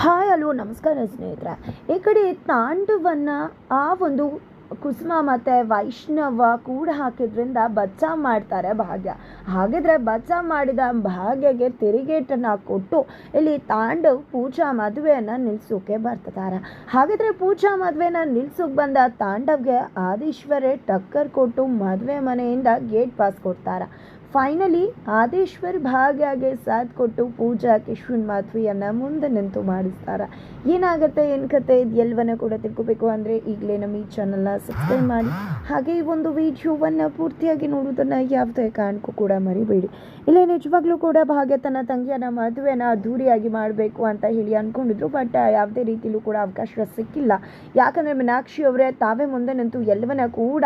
Hi hello ನಮಸ್ಕಾರ ಸ್ನೇಹಿತರೆ. ಈ ಕಡೆ ತಾಂಡವನ್ನು ಆ ಒಂದು ಕುಸುಮ ಮತ್ತು ವೈಷ್ಣವ ಕೂಡ ಹಾಕಿದ್ರಿಂದ ಬಚ್ಚಾ ಮಾಡ್ತಾರೆ ಭಾಗ್ಯ. ಹಾಗಿದ್ರೆ ಬಚ್ಚ ಮಾಡಿದ ಭಾಗ್ಯಗೆ ತಿರುಗೇಟನ್ನು ಕೊಟ್ಟು ಇಲ್ಲಿ ತಾಂಡವ್ ಪೂಜಾ ಮದುವೆಯನ್ನು ನಿಲ್ಸೋಕೆ ಬರ್ತಿದ್ದಾರೆ. ಹಾಗಿದ್ರೆ ಪೂಜಾ ಮದುವೆನ ನಿಲ್ಸೋಕೆ ಬಂದ ತಾಂಡವ್ಗೆ ಆದೀಶ್ವರೇ ಟಕ್ಕರ್ ಕೊಟ್ಟು ಮದುವೆ ಮನೆಯಿಂದ ಗೇಟ್ ಪಾಸ್ ಕೊಡ್ತಾರೆ. ಫೈನಲಿ ಆದೇಶ್ವರ್ ಭಾಗ್ಯಾಗೆ ಸಾಥ್ ಕೊಟ್ಟು ಪೂಜಾ ಕಿಶ್ವನ್ ಮದುವೆಯನ್ನು ಮುಂದೆ ನಿಂತು ಮಾಡಿಸ್ತಾರೆ. ಏನಾಗುತ್ತೆ, ಏನು ಕತೆ? ಇದು ಎಲ್ಲವನ್ನ ಕೂಡ ತಿಳ್ಕೊಬೇಕು ಅಂದರೆ ಈಗಲೇ ನಮ್ಮ ಈ ಚಾನಲ್ನ ಸಬ್ಸ್ಕ್ರೈಬ್ ಮಾಡಿ. ಹಾಗೆ ಈ ಒಂದು ವಿಡಿಯೋವನ್ನು ಪೂರ್ತಿಯಾಗಿ ನೋಡೋದನ್ನು ಯಾವುದೇ ಕಾರಣಕ್ಕೂ ಕೂಡ ಮರಿಬೇಡಿ. ಇಲ್ಲೇ ನಿಜವಾಗ್ಲೂ ಕೂಡ ಭಾಗ್ಯ ತನ್ನ ತಂಗಿಯನ್ನ ಮದುವೆನ ಅದ್ದೂರಿಯಾಗಿ ಮಾಡಬೇಕು ಅಂತ ಹೇಳಿ ಅಂದ್ಕೊಂಡಿದ್ರು ಬಟ್ ಯಾವುದೇ ರೀತಿಯಲ್ಲೂ ಕೂಡ ಅವಕಾಶ ಸಿಕ್ಕಿಲ್ಲ. ಯಾಕಂದರೆ ಮೀನಾಕ್ಷಿ ಅವರೇ ತಾವೇ ಮುಂದೆ ನಿಂತು ಎಲ್ಲವನ್ನ ಕೂಡ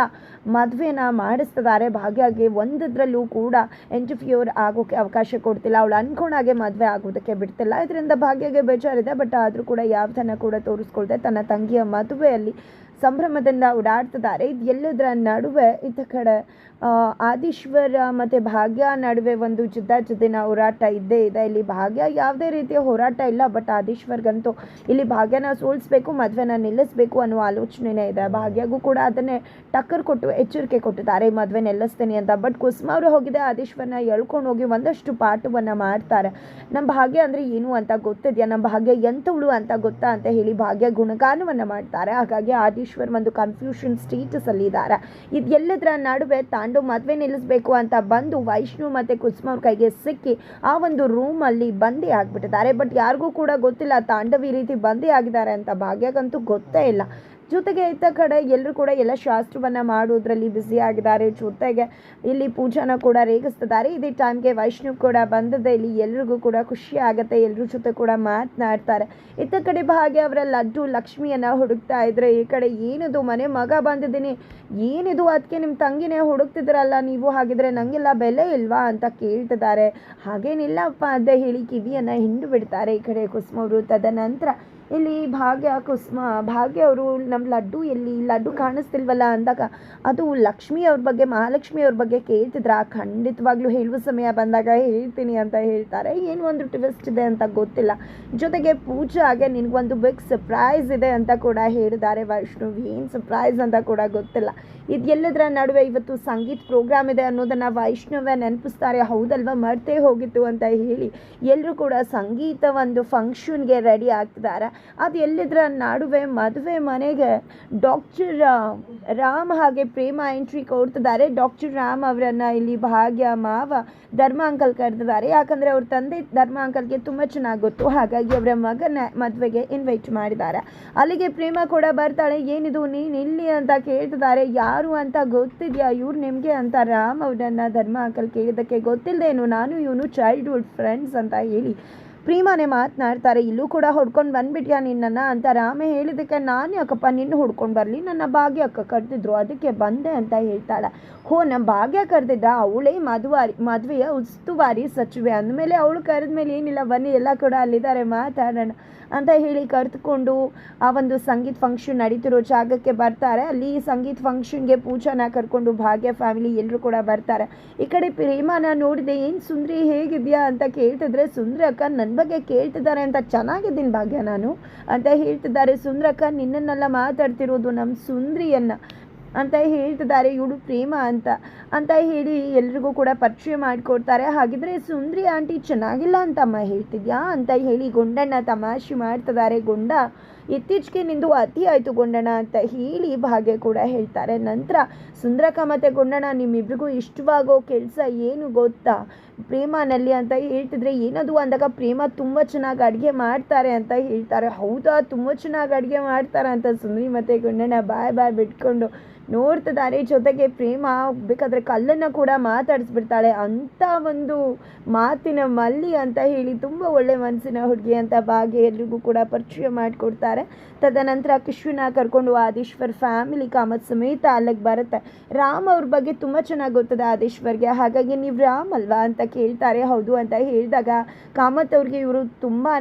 ಮದುವೆನ ಮಾಡಿಸ್ತಿದ್ದಾರೆ. ಭಾಗ್ಯಗೆ ಒಂದದ್ರಲ್ಲೂ ಕೂಡ ಇಂಟರ್ಫ್ಯೂರ್ ಆಗೋಕ್ಕೆ ಅವಕಾಶ ಕೊಡ್ತಿಲ್ಲ. ಅವಳು ಅನ್ಕೊಂಡಾಗೆ ಮದುವೆ ಆಗೋದಕ್ಕೆ ಬಿಡ್ತಿಲ್ಲ. ಇದರಿಂದ ಭಾಗ್ಯಗೆ ಬೇಜಾರಿದೆ. ಬಟ್ ಆದರೂ ಕೂಡ ಯಾವುದನ್ನು ಕೂಡ ತೋರಿಸ್ಕೊಳ್ದೆ. ತನ್ನ ತಂಗಿಯ ಮದುವೆಯಲ್ಲಿ ಸಂಭ್ರಮದಿಂದ ಓಡಾಡ್ತಿದ್ದಾರೆ. ಇದು ಎಲ್ಲದರ ನಡುವೆ ಇತ್ತ ಕಡೆ ಆದೀಶ್ವರ ಮತ್ತು ಭಾಗ್ಯ ನಡುವೆ ಒಂದು ಜಿದ್ದಾಜಿದ್ದಿನ ಹೋರಾಟ ಇದ್ದೇ ಇದೆ. ಇಲ್ಲಿ ಭಾಗ್ಯ ಯಾವುದೇ ರೀತಿಯ ಹೋರಾಟ ಇಲ್ಲ ಬಟ್ ಆದೀಶ್ವರ್ಗಂತೂ ಇಲ್ಲಿ ಭಾಗ್ಯನ ಸೋಲಿಸ್ಬೇಕು, ಮದುವೆನ ನಿಲ್ಲಿಸಬೇಕು ಅನ್ನೋ ಆಲೋಚನೆನೇ ಇದೆ. ಭಾಗ್ಯಗೂ ಕೂಡ ಅದನ್ನೇ ಟಕ್ಕರ್ ಕೊಟ್ಟು ಎಚ್ಚರಿಕೆ ಕೊಟ್ಟಿದ್ದಾರೆ, ಮದುವೆ ನಿಲ್ಲಿಸ್ತೀನಿ ಅಂತ. ಬಟ್ ಕುಸುಮ ಅವರು ಹೋಗಿದೆ, ಆದೀಶ್ವರನ ಎಳ್ಕೊಂಡು ಹೋಗಿ ಒಂದಷ್ಟು ಪಾಠವನ್ನು ಮಾಡ್ತಾರೆ. ನಮ್ಮ ಭಾಗ್ಯ ಅಂದರೆ ಏನು ಅಂತ ಗೊತ್ತಿದೆಯಾ? ನಮ್ಮ ಭಾಗ್ಯ ಎಂಥವಳು ಅಂತ ಗೊತ್ತಾ ಅಂತ ಹೇಳಿ ಭಾಗ್ಯ ಗುಣಗಾನವನ್ನು ಮಾಡ್ತಾರೆ. ಹಾಗಾಗಿ ಆದೀಶ್ವರ್ ಒಂದು ಕನ್ಫ್ಯೂಷನ್ ಸ್ಟೇಟಸಲ್ಲಿ ಇದ್ದಾರೆ ಇದು ಎಲ್ಲದರ ತಾಂಡು ಮದುವೆ ನಿಲ್ಲಿಸಬೇಕು ಅಂತ ಬಂದು ವೈಷ್ಣು ಮತ್ತು ಕುಸುಮ ಅವ್ರ ಕೈಗೆ ಸಿಕ್ಕಿ ಆ ಒಂದು ರೂಮಲ್ಲಿ ಬಂದಿ ಆಗಿಬಿಟ್ಟಿದ್ದಾರೆ. ಬಟ್ ಯಾರಿಗೂ ಕೂಡ ಗೊತ್ತಿಲ್ಲ ತಾಂಡವ್ ಈ ರೀತಿ ಬಂದಿ ಆಗಿದ್ದಾರೆ ಅಂತ. ಭಾಗ್ಯಗಂತೂ ಗೊತ್ತೇ ಇಲ್ಲ. ಜೊತೆಗೆ ಇತ್ತ ಕಡೆ ಎಲ್ಲರೂ ಕೂಡ ಎಲ್ಲ ಶಾಸ್ತ್ರವನ್ನು ಮಾಡೋದ್ರಲ್ಲಿ ಬ್ಯುಸಿ ಆಗಿದ್ದಾರೆ. ಜೊತೆಗೆ ಇಲ್ಲಿ ಪೂಜಾನ ಕೂಡ ರೇಗಿಸ್ತಿದ್ದಾರೆ. ಇದೇ ಟೈಮ್ಗೆ ವೈಷ್ಣವ್ ಕೂಡ ಬಂದಿದೆ. ಇಲ್ಲಿ ಎಲ್ರಿಗೂ ಕೂಡ ಖುಷಿ ಆಗುತ್ತೆ. ಎಲ್ಲರ ಜೊತೆ ಕೂಡ ಮಾತನಾಡ್ತಾರೆ. ಇತ್ತ ಕಡೆ ಭಾಗ್ಯ ಅವರ ಲಡ್ಡು ಲಕ್ಷ್ಮಿಯನ್ನು ಹುಡುಕ್ತಾ ಇದ್ರೆ ಈ ಕಡೆ ಏನಿದು? ಮನೆ ಮಗ ಬಂದಿದ್ದೀನಿ. ಏನಿದು? ಅದಕ್ಕೆ ನಿಮ್ಮ ತಂಗಿನೇ ಹುಡುಕ್ತಿದ್ರಲ್ಲ ನೀವು? ಹಾಗಿದ್ರೆ ನನಗೆಲ್ಲ ಬೆಲೆ ಇಲ್ವಾ ಅಂತ ಕೇಳ್ತಿದ್ದಾರೆ. ಹಾಗೇನಿಲ್ಲಪ್ಪ ಅಂತ ಹೇಳಿ ಕಿವಿಯನ್ನು ಹಿಂಡು ಬಿಡ್ತಾರೆ ಈ ಕಡೆ ಕುಸುಮ ಅವರು ತದನಂತರ ಇಲ್ಲಿ ಭಾಗ್ಯ ಕುಸ್ಮ, ಭಾಗ್ಯ ಅವರು ನಮ್ಮ ಲಡ್ಡು ಎಲ್ಲಿ? ಲಡ್ಡು ಕಾಣಿಸ್ತಿಲ್ವಲ್ಲ ಅಂದಾಗ ಅದು ಲಕ್ಷ್ಮಿ ಅವ್ರ ಬಗ್ಗೆ, ಮಹಾಲಕ್ಷ್ಮಿ ಅವ್ರ ಬಗ್ಗೆ ಕೇಳ್ತಿದ್ರ. ಖಂಡಿತವಾಗ್ಲೂ ಹೇಳುವ ಸಮಯ ಬಂದಾಗ ಹೇಳ್ತೀನಿ ಅಂತ ಹೇಳ್ತಾರೆ. ಏನು ಒಂದು ಟ್ವಿಸ್ಟ್ ಇದೆ ಅಂತ ಗೊತ್ತಿಲ್ಲ. ಜೊತೆಗೆ ಪೂಜಾಗೆ ನಿನಗೊಂದು ಬಿಗ್ ಸರ್ಪ್ರೈಸ್ ಇದೆ ಅಂತ ಕೂಡ ಹೇಳಿದ್ದಾರೆ. ವೈಷ್ಣವ್ ಏನು ಸರ್ಪ್ರೈಸ್ ಅಂತ ಕೂಡ ಗೊತ್ತಿಲ್ಲ. ಇದೆಲ್ಲದರ ನಡುವೆ ಇವತ್ತು ಸಂಗೀತ ಪ್ರೋಗ್ರಾಮ್ ಇದೆ ಅನ್ನೋದನ್ನು ವೈಷ್ಣವ ನೆನಪಿಸ್ತಾರೆ. ಹೌದಲ್ವಾ? ಮರ್ತೇ ಹೋಗಿತ್ತು ಅಂತ ಹೇಳಿ ಎಲ್ಲರೂ ಕೂಡ ಸಂಗೀತ ಒಂದು ಫಂಕ್ಷನ್ಗೆ ರೆಡಿ ಆಗ್ತಿದ್ದಾರೆ. ಅದು ಎಲ್ಲಿದ್ರ? ನಡುವೆ ಮದುವೆ ಮನೆಗೆ ಡಾಕ್ಟರ್ ರಾಮ್ ಹಾಗೆ ಪ್ರೇಮ ಎಂಟ್ರಿ ಕೊಡ್ತಿದ್ದಾರೆ. ಡಾಕ್ಟರ್ ರಾಮ್ ಅವರನ್ನು ಇಲ್ಲಿ ಭಾಗ್ಯ ಮಾವ ಧರ್ಮ ಅಂಕಲ್ ಕರೆದಿದ್ದಾರೆ. ಯಾಕಂದರೆ ಅವ್ರ ತಂದೆ ಧರ್ಮ ಅಂಕಲ್ಗೆ ತುಂಬ ಚೆನ್ನಾಗಿ ಗೊತ್ತು. ಹಾಗಾಗಿ ಅವರ ಮಗನ ಮದುವೆಗೆ ಇನ್ವೈಟ್ ಮಾಡಿದ್ದಾರೆ. ಅಲ್ಲಿಗೆ ಪ್ರೇಮ ಕೂಡ ಬರ್ತಾಳೆ. ಏನಿದು? ನೀನು ಇಲ್ಲಿ ಅಂತ ಕೇಳ್ತಿದ್ದಾರೆ. ಯಾರು ಅಂತ ಗೊತ್ತಿದೆಯಾ? ಇವ್ರು ನಿಮಗೆ ಅಂತ ರಾಮ್ ಅವರನ್ನು ಧರ್ಮ ಅಂಕಲ್ ಕೇಳಿದ್ದಕ್ಕೆ ಗೊತ್ತಿಲ್ಲದೇನು ನಾನು ಇವನು ಚೈಲ್ಡ್ಹುಡ್ ಫ್ರೆಂಡ್ಸ್ ಅಂತ ಹೇಳಿ ಪ್ರೀಮಾನೇ ಮಾತನಾಡ್ತಾರೆ, ಇಲ್ಲೂ ಕೂಡ ಹೊಡ್ಕೊಂಡು ಬಂದ್ಬಿಟ್ಯಾ ನಿನ್ನನ್ನು? ಅಂತ ರಾಮ ಹೇಳಿದ್ದಕ್ಕೆ, ನಾನು ಯಾಕಪ್ಪ ನಿನ್ನ ಹುಡ್ಕೊಂಡು ಬರಲಿ? ನನ್ನ ಭಾಗ್ಯ ಅಕ್ಕ ಕರೆದಿದ್ರು, ಅದಕ್ಕೆ ಬಂದೆ ಅಂತ ಹೇಳ್ತಾಳೆ. ಹೋ ನಮ್ಮ ಭಾಗ್ಯ ಕರೆದಿದ್ದ ಅವಳೇ ಮದುವಾರಿ, ಮದುವೆಯ ಉಸ್ತುವಾರಿ ಸಚಿವೆ. ಅಂದಮೇಲೆ ಅವಳು ಕರೆದ್ಮೇಲೆ ಏನಿಲ್ಲ, ಬನ್ನಿ, ಎಲ್ಲ ಕೂಡ ಅಲ್ಲಿದ್ದಾರೆ, ಮಾತಾಡೋಣ. ಅಂತ ಹೇಳಿ ಕರೆದುಕೊಂಡು ಆ ಒಂದು ಸಂಗೀತ ಫಂಕ್ಷನ್ ನಡೀತಿರೋ ಜಾಗಕ್ಕೆ ಬರ್ತಾರೆ. ಅಲ್ಲಿ ಸಂಗೀತ ಫಂಕ್ಷನ್ಗೆ ಪೂಜಾನ ಕರ್ಕೊಂಡು ಭಾಗ್ಯ ಫ್ಯಾಮಿಲಿ ಎಲ್ಲರೂ ಕೂಡ ಬರ್ತಾರೆ. ಈ ಕಡೆ ಪ್ರೇಮನ ನೋಡಿದೆ, ಏನು ಸುಂದ್ರಿ? ಹೇಗಿದೆಯಾ? ಅಂತ ಕೇಳ್ತಿದ್ರೆ ಸುಂದ್ರಕ್ಕ ನನ್ನ ಬಗ್ಗೆ ಕೇಳ್ತಿದ್ದಾರೆ ಅಂತ ಚೆನ್ನಾಗಿದ್ದೀನಿ ಭಾಗ್ಯ ನಾನು. ಅಂತ ಹೇಳ್ತಿದ್ದಾರೆ ಸುಂದ್ರಕ್ಕ, ನಿನ್ನನ್ನೆಲ್ಲ ಮಾತಾಡ್ತಿರೋದು ನಮ್ಮ ಸುಂದ್ರಿಯನ್ನು. ಅಂತ ಹೇಳ್ತಿದ್ದಾರೆ, ಇವಳು ಪ್ರೇಮ ಅಂತ. ಅಂತ ಹೇಳಿ ಎಲ್ರಿಗೂ ಕೂಡ ಪರಿಚಯ ಮಾಡಿಕೊಡ್ತಾರೆ. ಹಾಗಿದ್ರೆ ಸುಂದ್ರಿ ಆಂಟಿ ಚೆನ್ನಾಗಿಲ್ಲ ಅಂತಮ್ಮ ಹೇಳ್ತಿದ್ಯಾ? ಅಂತ ಹೇಳಿ ಗೊಂಡಣ್ಣ ತಮಾಷೆ ಮಾಡ್ತಿದ್ದಾರೆ ಗುಂಡ. ಇತ್ತೀಚೆಗೆ ನಿಂದು ಅತಿ ಆಯಿತು ಗೊಂಡಣ ಅಂತ ಹೇಳಿ ಭಾಗ್ಯ ಕೂಡ ಹೇಳ್ತಾರೆ. ನಂತರ ಸುಂದರಕ ಮತ್ತು ಗೊಂಡಣ ನಿಮ್ಮಿಬ್ರಿಗೂ ಇಷ್ಟವಾಗೋ ಕೆಲಸ ಏನು ಗೊತ್ತಾ? ಪ್ರೇಮನಲ್ಲಿ ಅಂತ ಹೇಳ್ತಿದ್ರೆ ಏನದು ಅಂದಾಗ ಪ್ರೇಮ ತುಂಬ ಚೆನ್ನಾಗಿ ಅಡುಗೆ ಮಾಡ್ತಾರೆ ಅಂತ ಹೇಳ್ತಾರೆ. ಹೌದಾ? ತುಂಬ ಚೆನ್ನಾಗಿ ಅಡುಗೆ ಮಾಡ್ತಾರೆ ಅಂತ ಸುಂದರಿ ಮತ್ತು ಗೊಂಡಣ ಬಾಯ್ ಬಾಯ್ ಬಿಟ್ಕೊಂಡು ನೋಡ್ತಿದ್ದಾರೆ. ಜೊತೆಗೆ ಪ್ರೇಮ ಬೇಕಾದರೆ ಕಲ್ಲನ್ನು ಕೂಡ ಮಾತಾಡಿಸ್ಬಿಡ್ತಾಳೆ. ಅಂಥ ಒಂದು ಮಾತಿನ ಮಲ್ಲಿ ಅಂತ ಹೇಳಿ ತುಂಬ ಒಳ್ಳೆ ಮನಸ್ಸಿನ ಹುಡುಗಿ ಅಂತ ಭಾಗ್ಯ ಎಲ್ರಿಗೂ ಕೂಡ ಪರಿಚಯ ಮಾಡಿಕೊಡ್ತಾರೆ. ತದನಂತರ ಕಿಶುನ ಕರ್ಕೊಂಡು ಆದೀಶ್ವರ್ ಫ್ಯಾಮಿಲಿ ಕಾಮತ್ ಸಮೇತ ಅಲ್ಲಿಗೆ ಬರುತ್ತೆ. ರಾಮ್ ಅವ್ರ ಬಗ್ಗೆ ತುಂಬ ಚೆನ್ನಾಗಿ ಗೊತ್ತದೆ ಆದೀಶ್ವರ್ಗೆ. ಹಾಗಾಗಿ ನೀವು ರಾಮ್ ಅಲ್ವಾ ಅಂತ ಕೇಳ್ತಾರೆ. ಹೌದು ಅಂತ ಹೇಳಿದಾಗ ಕಾಮತ್ ಅವ್ರಿಗೆ ಇವರು ತುಂಬಾ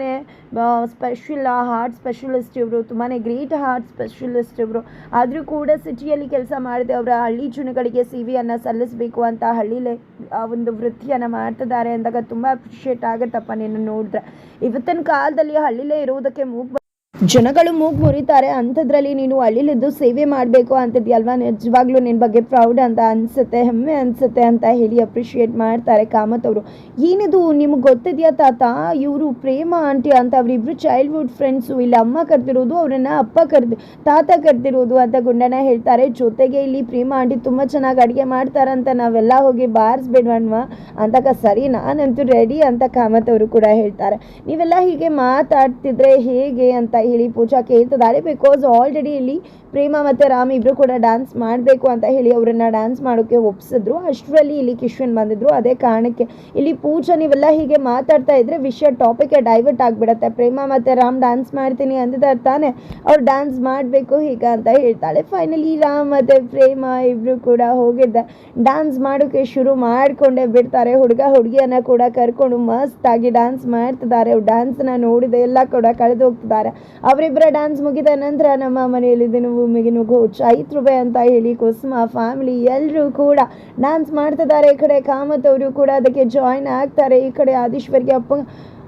ಸ್ಪೆಷಲ್ ಹಾರ್ಟ್ ಸ್ಪೆಷಲಿಸ್ಟ್ ಇವರು ತುಂಬಾ ಗ್ರೇಟ್ ಹಾರ್ಟ್ ಸ್ಪೆಷಲಿಸ್ಟ್ ಇವರು. ಆದರೂ ಕೂಡ ಸಿಟಿಯಲ್ಲಿ ಕೆಲಸ ಮಾಡಿದೆ ಅವರ ಹಳ್ಳಿ ಜನಗಳಿಗೆ ಸಿ ವಿಯನ್ನು ಸಲ್ಲಿಸಬೇಕು ಅಂತ ಹಳ್ಳಿಲೇ, ಆ, ಒಂದು ವೃತ್ತಿಯನ್ನು ಮಾಡ್ತಿದ್ದಾರೆ ಅಂದಾಗ ತುಂಬ ಅಪ್ರಿಷಿಯೇಟ್ ಆಗುತ್ತಪ್ಪ ನಿನ್ನ ನೋಡಿದ್ರೆ. ಇವತ್ತಿನ ಕಾಲದಲ್ಲಿ ಹಳ್ಳಿಲೇ ಇರುವುದಕ್ಕೆ ಮೂಗು ಜನಗಳು ಮೂಗು ಮುರಿತಾರೆ, ಅಂಥದ್ರಲ್ಲಿ ನೀನು ಹಳ್ಳಿಲಿದ್ದು ಸೇವೆ ಮಾಡಬೇಕು ಅಂತಿದ್ಯಲ್ವಾ? ನಿಜವಾಗ್ಲೂ ನಿನ್ನ ಬಗ್ಗೆ ಪ್ರೌಡ್ ಅಂತ ಅನ್ಸುತ್ತೆ, ಹೆಮ್ಮೆ ಅನ್ಸುತ್ತೆ ಅಂತ ಹೇಳಿ ಅಪ್ರಿಷಿಯೇಟ್ ಮಾಡ್ತಾರೆ ಕಾಮತ್ ಅವರು. ಏನಿದು ನಿಮ್ಗೆ ಗೊತ್ತಿದೆಯಾ ತಾತ? ಇವರು ಪ್ರೇಮ ಆಂಟಿ ಅಂತ ಅವರಿಬ್ರು ಚೈಲ್ಡ್ಹುಡ್ ಫ್ರೆಂಡ್ಸು ಇಲ್ಲಿ ಅಮ್ಮ ಕರೆದಿರೋದು ಅವರನ್ನ ಅಪ್ಪ ಕರೆದು, ತಾತ ಕರೆದಿರೋದು ಅಂತ ಗುಂಡನ ಹೇಳ್ತಾರೆ. ಜೊತೆಗೆ ಇಲ್ಲಿ ಪ್ರೇಮ ಆಂಟಿ ತುಂಬ ಚೆನ್ನಾಗಿ ಅಡುಗೆ ಮಾಡ್ತಾರಂತ ನಾವೆಲ್ಲ ಹೋಗಿ ಬಾರಿಸ್ಬಿಡ್ವಣ್ವಾ? ಅಂದಾಗ ಸರಿ, ನಾನಂತೂ ರೆಡಿ ಅಂತ ಕಾಮತ್ ಅವರು ಕೂಡ ಹೇಳ್ತಾರೆ. ನೀವೆಲ್ಲ ಹೀಗೆ ಮಾತಾಡ್ತಿದ್ರೆ ಹೇಗೆ ಅಂತ ಹೇಳಿ ಪೂಜಾ ಕೇಳ್ತಿದ್ದಾರೆ ಬಿಕಾಸ್ ಆಲ್ರೆಡಿ ಇಲ್ಲಿ ಪ್ರೇಮ ಮತ್ತು ರಾಮ್ ಇಬ್ಬರು ಕೂಡ ಡ್ಯಾನ್ಸ್ ಮಾಡಬೇಕು ಅಂತ ಹೇಳಿ ಅವರನ್ನ ಡ್ಯಾನ್ಸ್ ಮಾಡೋಕ್ಕೆ ಒಪ್ಸಿದ್ರು. ಅಷ್ಟರಲ್ಲಿ ಇಲ್ಲಿ ಕಿಶ್ವನ್ ಬಂದಿದ್ರು. ಅದೇ ಕಾರಣಕ್ಕೆ ಇಲ್ಲಿ ಪೂಜಾ ನೀವೆಲ್ಲ ಹೀಗೆ ಮಾತಾಡ್ತಾ ಇದ್ರೆ ವಿಷಯ ಟಾಪಿಕ್ಗೆ ಡೈವರ್ಟ್ ಆಗಿಬಿಡತ್ತೆ. ಪ್ರೇಮ ಮತ್ತು ರಾಮ್ ಡ್ಯಾನ್ಸ್ ಮಾಡ್ತೀನಿ ಅಂದಿದ್ದಾರೆ ತಾನೆ. ಅವ್ರು ಡ್ಯಾನ್ಸ್ ಮಾಡಬೇಕು ಹೀಗೆ ಅಂತ ಹೇಳ್ತಾಳೆ. ಫೈನಲಿ ರಾಮ್ ಮತ್ತು ಪ್ರೇಮ ಇಬ್ಬರು ಕೂಡ ಹೋಗಿದ್ದೆ. ಡ್ಯಾನ್ಸ್ ಮಾಡೋಕ್ಕೆ ಶುರು ಮಾಡಿಕೊಂಡೇ ಬಿಡ್ತಾರೆ. ಹುಡುಗ ಹುಡುಗಿಯನ್ನ ಕೂಡ ಕರ್ಕೊಂಡು ಮಸ್ತಾಗಿ ಡ್ಯಾನ್ಸ್ ಮಾಡ್ತಿದ್ದಾರೆ. ಡ್ಯಾನ್ಸನ್ನ ನೋಡಿದೆ. ಎಲ್ಲ ಕೂಡ ಕಳೆದು ಹೋಗ್ತಿದ್ದಾರೆ ಅವರಿಬ್ಬರ ಡ್ಯಾನ್ಸ್ ಮುಗಿದ ನಂತರ ನಮ್ಮ ಮನೆಯಲ್ಲಿ ದಿನವೂ ಮಿಗಿನುಗು ರೂಪೆ ಅಂತ ಹೇಳಿ ಕುಸುಮ ಫ್ಯಾಮಿಲಿ ಎಲ್ಲರೂ ಕೂಡ ಡ್ಯಾನ್ಸ್ ಮಾಡ್ತಿದ್ದಾರೆ. ಈ ಕಡೆ ಕಾಮತ್ ಅವರು ಕೂಡ ಅದಕ್ಕೆ ಜಾಯ್ನ್ ಆಗ್ತಾರೆ. ಈ ಕಡೆ ಆದೀಶ್ವರ್ಗೆ ಅಪ್ಪ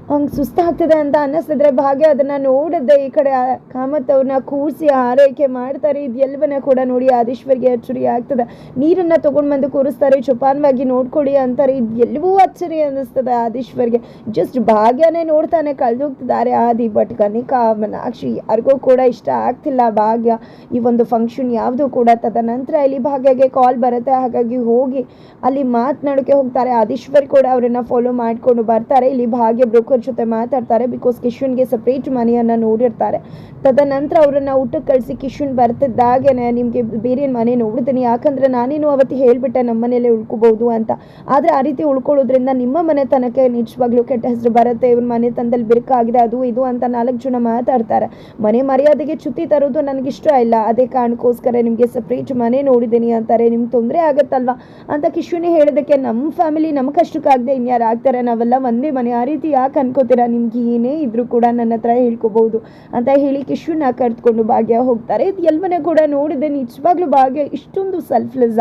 ಹಂಗೆ ಸುಸ್ತಾಗ್ತದೆ ಅಂತ ಅನ್ನಿಸ್ತಿದ್ರೆ ಭಾಗ್ಯ ಅದನ್ನು ನೋಡಿದ್ದೆ ಈ ಕಡೆ ಕಾಮತ್ ಅವ್ರನ್ನ ಕೂರಿಸಿ ಆರೈಕೆ ಮಾಡ್ತಾರೆ. ಇದು ಎಲ್ಲವನ್ನ ಕೂಡ ನೋಡಿ ಆದೀಶ್ವರ್ಗೆ ಅಚ್ಚರಿ ಆಗ್ತದೆ. ನೀರನ್ನು ತೊಗೊಂಡು ಬಂದು ಕೂರಿಸ್ತಾರೆ. ಚುಪಾನ್ವಾಗಿ ನೋಡ್ಕೊಳ್ಳಿ ಅಂತಾರೆ. ಇದು ಎಲ್ಲವೂ ಅಚ್ಚರಿ ಅನ್ನಿಸ್ತದೆ ಆದೀಶ್ವರ್ಗೆ. ಜಸ್ಟ್ ಭಾಗ್ಯನೇ ನೋಡ್ತಾನೆ ಕಳೆದೋಗ್ತಿದ್ದಾರೆ. ಆದಿ ಬಟ್ ಕನಿಕಾ, ಮನಾಕ್ಷಿ ಯಾರಿಗೂ ಕೂಡ ಇಷ್ಟ ಆಗ್ತಿಲ್ಲ ಭಾಗ್ಯ. ಈ ಒಂದು ಫಂಕ್ಷನ್ ಯಾವುದು ಕೂಡ ತದನಂತರ ಇಲ್ಲಿ ಭಾಗ್ಯಗೆ ಕಾಲ್ ಬರುತ್ತೆ. ಹಾಗಾಗಿ ಹೋಗಿ ಅಲ್ಲಿ ಮಾತನಾಡೋಕ್ಕೆ ಹೋಗ್ತಾರೆ. ಆದೀಶ್ವರ್ ಕೂಡ ಅವರನ್ನ ಫಾಲೋ ಮಾಡಿಕೊಂಡು ಬರ್ತಾರೆ. ಇಲ್ಲಿ ಭಾಗ್ಯ ಬ್ರೋಕರ್ ಜೊತೆ ಮಾತಾಡ್ತಾರೆ ಬಿಕಾಸ್ ಕಿಶುನ್ಗೆ ಸಪ್ರೇಟ್ ಮನೆಯನ್ನು ನೋಡಿರ್ತಾರೆ. ತದನಂತರ ಅವರನ್ನು ಊಟಕ್ಕೆ ಕಳಿಸಿ ಕಿಶನ್ ಬರ್ತಿದ್ದಾಗೇನೆ ನಿಮಗೆ ಬೇರೆ ಮನೆ ನೋಡಿದ್ದೀನಿ ಯಾಕಂದರೆ ನಾನೇನು ಅವತ್ತು ಹೇಳಿಬಿಟ್ಟೆ ನಮ್ಮ ಮನೇಲೆ ಉಳ್ಕೋಬಹುದು ಅಂತ. ಆದರೆ ಆ ರೀತಿ ಉಳ್ಕೊಳ್ಳೋದ್ರಿಂದ ನಿಮ್ಮ ಮನೆತನಕ್ಕೆ ನಿಜವಾಗ್ಲೂ ಕೆಟ್ಟ ಹೆಸರು ಬರುತ್ತೆ. ಇವ್ರ ಮನೆತನದಲ್ಲಿ ಬಿರುಕಾಗಿದೆ, ಅದು ಇದು ಅಂತ ನಾಲ್ಕು ಜನ ಮಾತಾಡ್ತಾರೆ. ಮನೆ ಮರ್ಯಾದೆಗೆ ಚುತಿ ತರೋದು ನನಗಿಷ್ಟ ಇಲ್ಲ. ಅದೇ ಕಾರಣಕ್ಕೋಸ್ಕರ ನಿಮಗೆ ಸಪ್ರೇಟ್ ಮನೆ ನೋಡಿದ್ದೀನಿ ಅಂತಾರೆ. ನಿಮ್ಗೆ ತೊಂದರೆ ಆಗುತ್ತಲ್ವಾ? ಅಂತ ಕಿಶುನಿ ಹೇಳಿದಕ್ಕೆ ನಮ್ಮ ಫ್ಯಾಮಿಲಿ ನಮ್ಮ ಕಷ್ಟಕ್ಕಾಗದೆ ಇನ್ಯಾರು ಆಗ್ತಾರೆ ನಾವೆಲ್ಲ ಒಂದೇ ಮನೆ. ಆ ರೀತಿ ಯಾಕೆ ಅನ್ಕೋತೀರಾ? ನಿಮ್ಗೆ ಏನೇ ಇದ್ರೂ ಕೂಡ ನನ್ನ ಹತ್ರ ಹೇಳ್ಕೋಬಹುದು ಅಂತ ಹೇಳಿ ಕಿಶುನ ಕರೆದುಕೊಂಡು ಭಾಗ್ಯ ಹೋಗ್ತಾರೆ. ಇದು ಕೂಡ ನೋಡಿದೆ, ನಿಜವಾಗ್ಲೂ ಭಾಗ್ಯ ಇಷ್ಟೊಂದು ಸೆಲ್ಫ್ಲೆಸ್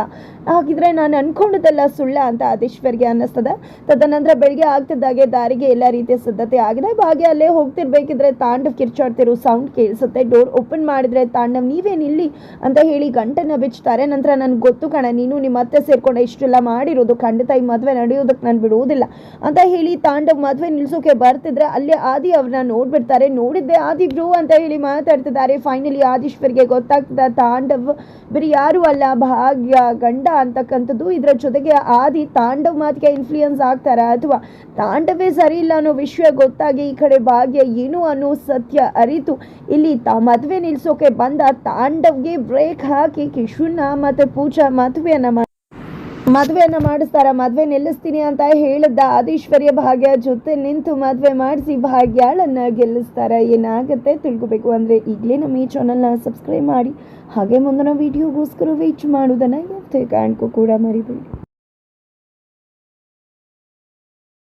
ಹಾಗಿದ್ರೆ ನಾನು ಅನ್ಕೊಂಡದೆಲ್ಲ ಸುಳ್ಳ ಅಂತ ಆದೇಶ್ವರ್ಗೆ ಅನ್ನಿಸ್ತದೆ. ತದನಂತರ ಬೆಳಿಗ್ಗೆ ಆಗ್ತಿದ್ದಾಗೆ ದಾರಿಗೆ ಎಲ್ಲ ರೀತಿಯ ಸಿದ್ಧತೆ ಆಗಿದೆ. ಭಾಗ್ಯ ಅಲ್ಲೇ ಹೋಗ್ತಿರ್ಬೇಕಿದ್ರೆ ತಾಂಡವ್ ಕಿರ್ಚಾಡ್ತಿರೋ ಸೌಂಡ್ ಕೇಳಿಸುತ್ತೆ. ಡೋರ್ ಓಪನ್ ಮಾಡಿದ್ರೆ ತಾಂಡವ್ ನೀವೇನ್ ಇಲ್ಲಿ ಅಂತ ಹೇಳಿ ಗಂಟನ್ನ ಬಿಚ್ತಾರೆ. ನಂತರ ನನ್ಗೆ ಗೊತ್ತು ಕಣ, ನೀನು ನಿಮ್ಮ ಅತ್ತೆ ಸೇರ್ಕೊಂಡು ಇಷ್ಟೆಲ್ಲ ಮಾಡಿರೋದು, ಖಂಡಿತ ಈ ಮದುವೆ ನಡೆಯೋದಕ್ಕೆ ನಾನು ಬಿಡುವುದಿಲ್ಲ ಅಂತ ಹೇಳಿ ತಾಂಡವ್ ಮದುವೆ ನಿಲ್ಸೋಕೆ ಬರ್ತಿದ್ರೆ ಅಲ್ಲಿ ಆದಿ ಅವ್ರನ್ನ ನೋಡ್ಬಿಡ್ತಾರೆ. ನೋಡಿದ್ದೆ ಆದಿ ಬ್ರೂ ಅಂತ ಹೇಳಿ ಮಾತಾಡ್ತಿದ್ದಾರೆ. ಫೈನಲಿ ಆದೀಶ್ವರ್ಗೆ ಗೊತ್ತಾಗ್ತದೆ, ತಾಂಡವ್ ಬರೀ ಯಾರು ಅಲ್ಲ, ಭಾಗ್ಯ ಗಂಡ ಅಂತಕ್ಕಂಥದ್ದು. ಇದರ ಜೊತೆಗೆ ಆದಿ ತಾಂಡವ್ ಮಾತಿಗೆ ಇನ್ಫ್ಲೂಯೆನ್ಸ್ ಆಗ್ತಾರ. ಅಥವಾ ತಾಂಡವೇ ಸರಿ ಇಲ್ಲ ಅನ್ನೋ ವಿಷಯ ಗೊತ್ತಾಗಿ ಈ ಕಡೆ ಭಾಗ್ಯ ಏನು ಅನ್ನೋ ಸತ್ಯ ಅರಿತು. ಇಲ್ಲಿ ತ ಮದುವೆ ನಿಲ್ಸೋಕೆ ಬಂದ ತಾಂಡವ್ಗೆ ಬ್ರೇಕ್ ಹಾಕಿ ಕಿಶುನ ಮತ್ತೆ ಪೂಜಾ ಮದುವೆಯನ್ನ ಮದುವೆಯನ್ನ ಮಾಡಿಸ್ತಾರ, ಮದುವೆ ನಿಲ್ಲಿಸ್ತೀನಿ ಅಂತ ಹೇಳಿದ್ದ ಆದೀಶ್ವರ್ಯ ಭಾಗ್ಯ ಜೊತೆ ನಿಂತು ಮದುವೆ ಮಾಡಿಸಿ ಭಾಗ್ಯಾಳನ್ನು ಗೆಲ್ಲಿಸ್ತಾರ. ಏನಾಗುತ್ತೆ ತಿಳ್ಕೊಬೇಕು ಅಂದರೆ ಈಗಲೇ ನಮ್ಮ ಈ ಚಾನಲ್ನ ಸಬ್ಸ್ಕ್ರೈಬ್ ಮಾಡಿ, ಹಾಗೆ ಮುಂದಿನ ವೀಡಿಯೋಗೋಸ್ಕರ ವೀಚ್ ಮಾಡೋದನ್ನು ಯಾವುದೇ ಕಾರಣಕ್ಕೂ ಕೂಡ ಮರಿಬೇಡಿ.